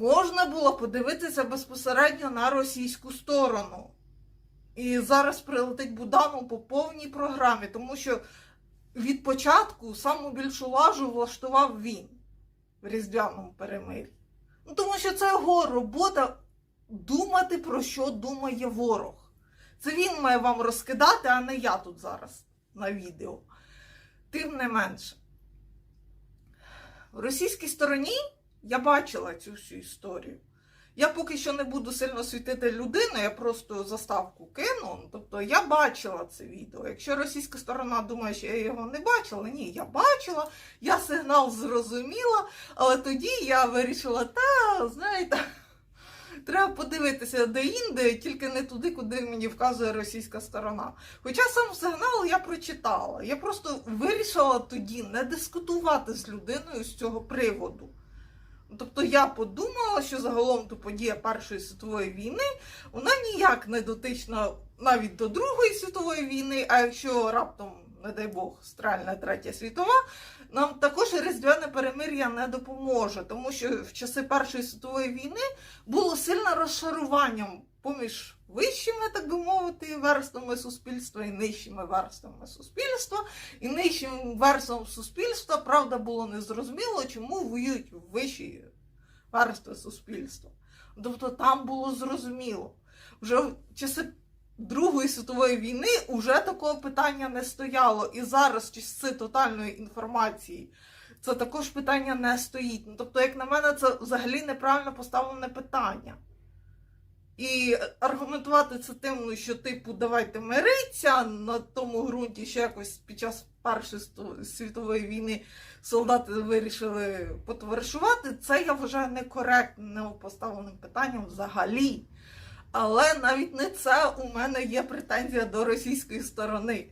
Можна було подивитися безпосередньо на російську сторону. І зараз прилетить Буданов по повній програмі, тому що від початку саму більшу лажу влаштував він в різдвяному перемир'ї. Ну, тому що це його робота думати, про що думає ворог. Це він має вам розкидати, а не я тут зараз на відео. Тим не менше. В російській стороні я бачила цю всю історію. Я поки що не буду сильно світити людину, я просто заставку кину. Тобто я бачила це відео. Якщо російська сторона думає, що я його не бачила, ні, я бачила, я сигнал зрозуміла, але тоді я вирішила, та, знаєте, треба подивитися де інде, тільки не туди, куди мені вказує російська сторона. Хоча сам сигнал я прочитала. Я просто вирішила тоді не дискутувати з людиною з цього приводу. Тобто я подумала, що загалом то подія Першої світової війни вона ніяк не дотична навіть до Другої світової війни, а якщо раптом, не дай Бог, стральна Третя світова, нам також різдвяне перемир'я не допоможе, тому що в часи Першої світової війни було сильне розшарування поміж вищими, так би мовити, верствами суспільства і нижчими верствами суспільства. І нижчим верствам суспільства, правда, було незрозуміло, чому воюють вищі верстви суспільства. Тобто там було зрозуміло. Вже в часи Другої світової війни вже такого питання не стояло. І зараз часи тотальної інформації це також питання не стоїть. Ну, тобто, як на мене, це взагалі неправильно поставлене питання. І аргументувати це тим, ну, що, типу, давайте мириться на тому ґрунті, що якось під час Першої світової війни солдати вирішили потоваришувати, це я вважаю некоректним поставленим питанням взагалі. Але навіть не це у мене є претензія до російської сторони.